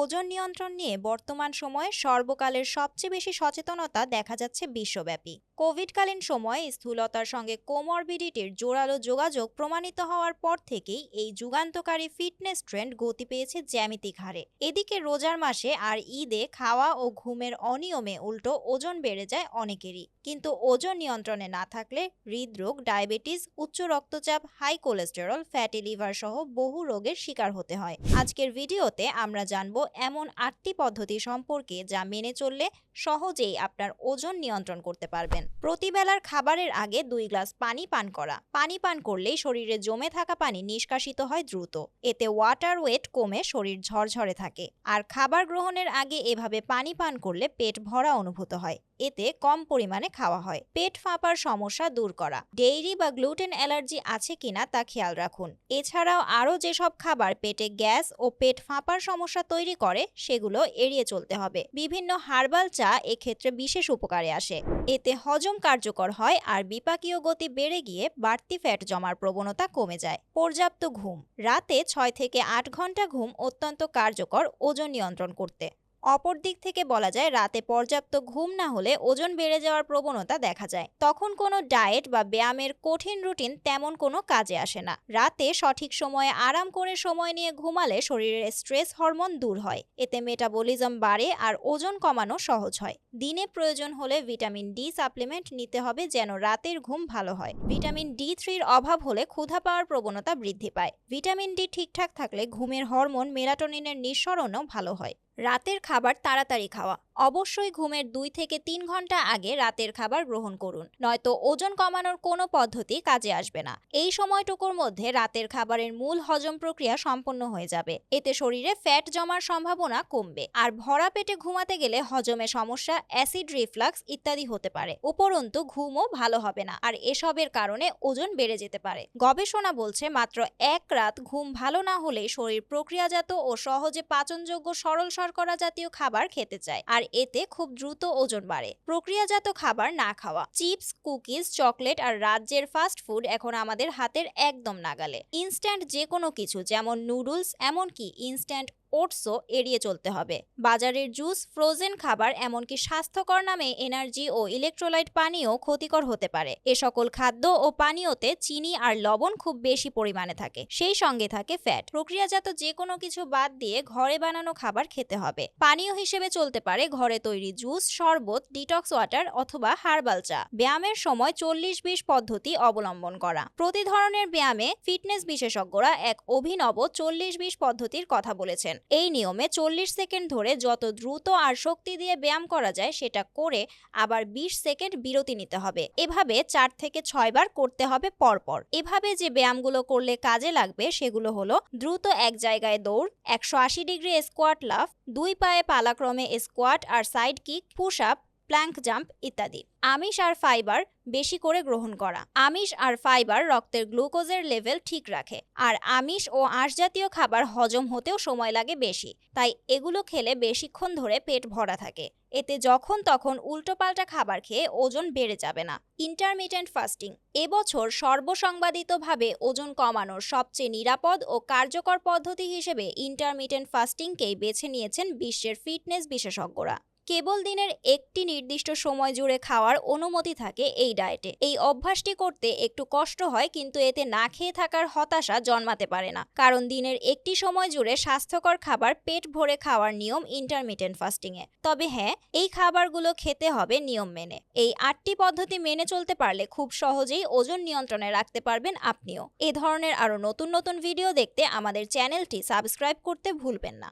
ওজন নিয়ন্ত্রণ নিয়ে বর্তমান সময়ে সর্বকালের সবচেয়ে বেশি সচেতনতা দেখা যাচ্ছে বিশ্বব্যাপী। কোভিডকালীন সময়ে স্থূলতার সঙ্গে কোমরবিডিটির জোরালো যোগাযোগ প্রমাণিত হওয়ার পর থেকেই এই যুগান্তকারী ফিটনেস ট্রেন্ড গতি পেয়েছে জ্যামিতিক হারে। এদিকে রোজার মাসে আর ঈদে খাওয়া ও ঘুমের অনিয়মে উল্টো ওজন বেড়ে যায় অনেকেরই। কিন্তু ওজন নিয়ন্ত্রণে না থাকলে হৃদরোগ, ডায়াবেটিস, উচ্চ রক্তচাপ, হাই কোলেস্টেরল, ফ্যাটি লিভার সহ বহু রোগের শিকার হতে হয়। আজকের ভিডিওতে আমরা জানব এমন আটটি পদ্ধতি সম্পর্কে যা মেনে চললে সহজেই আপনার ওজন নিয়ন্ত্রণ করতে পারবেন। প্রতিবেলার খাবারের আগে দুই গ্লাস পানি পান করা। পানি পান করলেই শরীরে জমে থাকা পানি নিষ্কাশিত হয় দ্রুত। এতে ওয়াটার ওয়েট কমে শরীর ঝরঝরে থাকে। আর খাবার গ্রহণের আগে এভাবে পানি পান করলে পেট ভরা অনুভূত হয়। এতে কম পরিমাণে খাওয়া হয়। পেট ফাঁপার সমস্যা দূর করা। ডেইরি বা গ্লুটেন অ্যালার্জি আছে কিনা তা খেয়াল রাখুন। এছাড়াও আরও যেসব খাবার পেটে গ্যাস ও পেট ফাঁপার সমস্যা তৈরি করে, সেগুলো এড়িয়ে চলতে হবে। বিভিন্ন হার্বাল চা এক্ষেত্রে বিশেষ উপকারে আসে। এতে হজম কার্যকর হয় আর বিপাকীয় গতি বেড়ে গিয়ে বাড়তি ফ্যাট জমার প্রবণতা কমে যায়। পর্যাপ্ত ঘুম। রাতে ছয় থেকে আট ঘণ্টা ঘুম অত্যন্ত কার্যকর ওজন নিয়ন্ত্রণ করতে। অপর দিক থেকে বলা যায়, রাতে পর্যাপ্ত ঘুম না হলে ওজন বেড়ে যাওয়ার প্রবণতা দেখা যায়। তখন কোনো ডায়েট বা ব্যায়ামের কঠিন রুটিন তেমন কোনো কাজে আসে না। রাতে সঠিক সময়ে আরাম করে সময় নিয়ে ঘুমালে শরীরের স্ট্রেস হরমোন দূর হয়। এতে মেটাবলিজম বাড়ে আর ওজন কমানো সহজ হয়। দিনে প্রয়োজন হলে ভিটামিন ডি সাপ্লিমেন্ট নিতে হবে যেন রাতের ঘুম ভালো হয়। ভিটামিন ডি থ্রির অভাব হলে ক্ষুধা পাওয়ার প্রবণতা বৃদ্ধি পায়। ভিটামিন ডি ঠিকঠাক থাকলে ঘুমের হরমোন মেলাটোনিনের নিঃসরণও ভালো হয়। রাতের খাবার তাড়াতাড়ি খাওয়া। অবশ্যই ঘুমের দুই থেকে তিন ঘণ্টা আগে রাতের খাবার গ্রহণ করুন। নয়তো ওজন কমানোর কোনো পদ্ধতি কাজে আসবে না। এই সময়টুকুর মধ্যে রাতের খাবারের মূল হজম প্রক্রিয়া সম্পন্ন হয়ে যাবে। এতে শরীরে ফ্যাট জমার সম্ভাবনা কমবে। আর ভরা পেটে ঘুমাতে গেলে হজমে সমস্যা, অ্যাসিড রিফ্লাক্স ইত্যাদি হতে পারে। উপরন্তু ঘুমও ভালো হবে না। আর এসবের কারণে ওজন বেড়ে যেতে পারে। গবেষণা বলছে মাত্র এক রাত ঘুম ভালো না হলেই শরীর প্রক্রিয়াজাত ও সহজে পাচনযোগ্য সরল শর্করা জাতীয় খাবার খেতে চায়। আর এতে খুব দ্রুত ওজন বাড়ে। প্রক্রিয়াজাত খাবার না খাওয়া, চিপস, কুকিজ, চকলেট আর রাজ্যের ফাস্ট ফুড এখন আমাদের হাতের একদম নাগালে। ইনস্ট্যান্ট যে কোনো কিছু, যেমন নুডলস, এমনকি ইনস্ট্যান্ট ওটসও এড়িয়ে চলতে হবে। বাজারের জুস, ফ্রোজেন খাবার এমনকি স্বাস্থ্যকর নামে এনার্জি ও ইলেকট্রোলাইট পানীয় ক্ষতিকর হতে পারে। এ সকল খাদ্য ও পানীয়তে চিনি আর লবণ খুব বেশি পরিমাণে থাকে। সেই সঙ্গে থাকে ফ্যাট। প্রক্রিয়াজাত যে কোনো কিছু বাদ দিয়ে ঘরে বানানো খাবার খেতে হবে। পানীয় হিসেবে চলতে পারে ঘরে তৈরি জুস, শরবত, ডিটক্স ওয়াটার অথবা হার্বাল চা। ব্যায়ামের সময় চল্লিশ বিশ পদ্ধতি অবলম্বন করা। প্রতি ধরনের ব্যায়ামে ফিটনেস বিশেষজ্ঞরা এক অভিনব চল্লিশ বিশ পদ্ধতির কথা বলেছেন। এই নিয়মে চল্লিশ সেকেন্ড ধরে যত দ্রুত আর শক্তি দিয়ে ব্যায়াম করা যায় সেটা করে আবার বিশ সেকেন্ড বিরতি নিতে হবে। এভাবে চার থেকে ছয় বার করতে হবে পরপর। এভাবে যে ব্যায়ামগুলো করলে কাজে লাগবে সেগুলো হলো দ্রুত এক জায়গায় দৌড়, একশো আশি ডিগ্রি স্কোয়াট লাফ, দুই পায়ে পালাক্রমে স্কোয়াট আর side kick, push up plank jump ইত্যাদি। আমিষ আর ফাইবার বেশি করে গ্রহণ করা। আমিষ আর ফাইবার রক্তের গ্লুকোজের লেভেল ঠিক রাখে। আর আমিষ ও আঁশজাতীয় খাবার হজম হতেও সময় লাগে বেশি। তাই এগুলো খেলে বেশিক্ষণ ধরে পেট ভরা থাকে। এতে যখন তখন উল্টোপাল্টা খাবার খেয়ে ওজন বেড়ে যাবে না। Intermittent fasting. এবছর সর্বসংবাদিতভাবে ওজন কমানোর সবচেয়ে নিরাপদ ও কার্যকর পদ্ধতি হিসেবে ইন্টারমিটেন্ট ফাস্টিংকেই বেছে নিয়েছেন বিশ্বের ফিটনেস বিশেষজ্ঞরা। কেবল দিনের একটি নির্দিষ্ট সময় জুড়ে খাওয়ার অনুমতি থাকে এই ডায়েটে। এই অভ্যাসটি করতে একটু কষ্ট হয়, কিন্তু এতে না খেয়ে থাকার হতাশা জন্মাতে পারে না। কারণ দিনের একটি সময় জুড়ে স্বাস্থ্যকর খাবার পেট ভরে খাওয়ার নিয়ম ইন্টারমিটেন্ট ফাস্টিং এ। তবে হ্যাঁ এই খাবারগুলো খেতে হবে নিয়ম মেনে। এই আটটি পদ্ধতি মেনে চলতে পারলে খুব সহজেই ওজন নিয়ন্ত্রণে রাখতে পারবেন আপনিও। এ ধরনের আরও নতুন নতুন ভিডিও দেখতে আমাদের চ্যানেলটি সাবস্ক্রাইব করতে ভুলবেন না।